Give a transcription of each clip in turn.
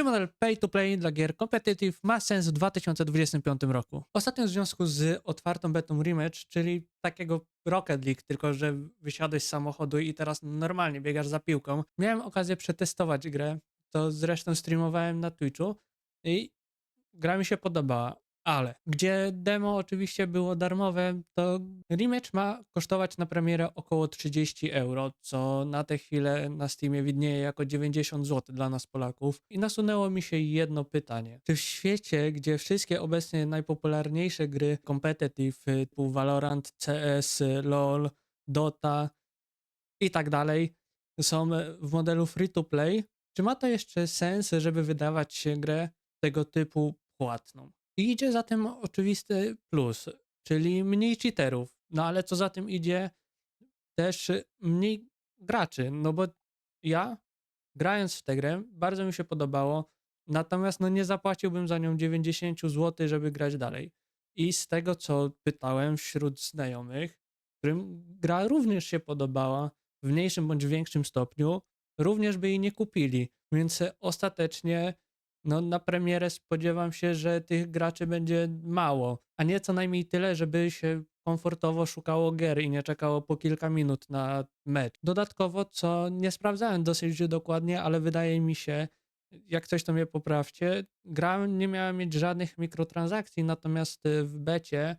Czy model pay to play dla gier competitive ma sens w 2025 roku? Ostatnio w związku z otwartą betą Rematch, czyli takiego Rocket League, tylko że wysiadłeś z samochodu i teraz normalnie biegasz za piłką, miałem okazję przetestować grę, to zresztą streamowałem na Twitchu i gra mi się podobała. Ale gdzie demo oczywiście było darmowe, to rematch ma kosztować na premierę około 30 euro, co na tę chwilę na Steamie widnieje jako 90 zł dla nas Polaków. I nasunęło mi się jedno pytanie. Czy w świecie, gdzie wszystkie obecnie najpopularniejsze gry competitive typu Valorant, CS, LoL, Dota i tak dalej są w modelu free to play, czy ma to jeszcze sens, żeby wydawać grę tego typu płatną? I idzie za tym oczywisty plus, czyli mniej cheaterów. No ale co za tym idzie, też mniej graczy. No bo ja, grając w tę grę, bardzo mi się podobało, natomiast no nie zapłaciłbym za nią 90 zł, żeby grać dalej. I z tego, co pytałem wśród znajomych, którym gra również się podobała, w mniejszym bądź większym stopniu, również by jej nie kupili. Więc ostatecznie no, na premierę spodziewam się, że tych graczy będzie mało, a nie co najmniej tyle, żeby się komfortowo szukało gier i nie czekało po kilka minut na mecz. Dodatkowo, co nie sprawdzałem dosyć dokładnie, ale wydaje mi się, jak coś to mnie poprawcie, gra nie miała mieć żadnych mikrotransakcji, natomiast w becie,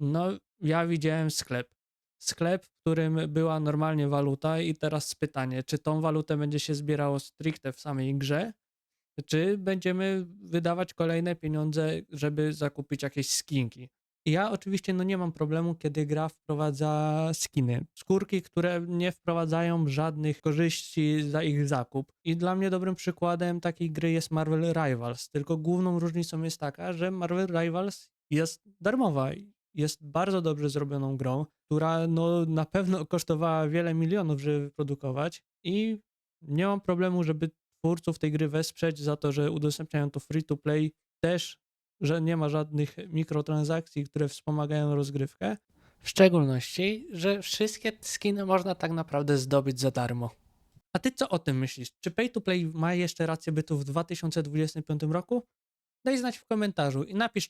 no ja widziałem sklep. Sklep, w którym była normalnie waluta i teraz pytanie, czy tą walutę będzie się zbierało stricte w samej grze, czy będziemy wydawać kolejne pieniądze, żeby zakupić jakieś skinki. Ja oczywiście no nie mam problemu, kiedy gra wprowadza skiny. Skórki, które nie wprowadzają żadnych korzyści za ich zakup. I dla mnie dobrym przykładem takiej gry jest Marvel Rivals. Tylko główną różnicą jest taka, że Marvel Rivals jest darmowa. Jest bardzo dobrze zrobioną grą, która no na pewno kosztowała wiele milionów, żeby wyprodukować. I nie mam problemu, żeby twórców tej gry wesprzeć za to, że udostępniają to free to play, też, że nie ma żadnych mikrotransakcji, które wspomagają rozgrywkę. W szczególności, że wszystkie skiny można tak naprawdę zdobyć za darmo. A ty co o tym myślisz? Czy pay to play ma jeszcze rację bytu w 2025 roku? Daj znać w komentarzu i napisz,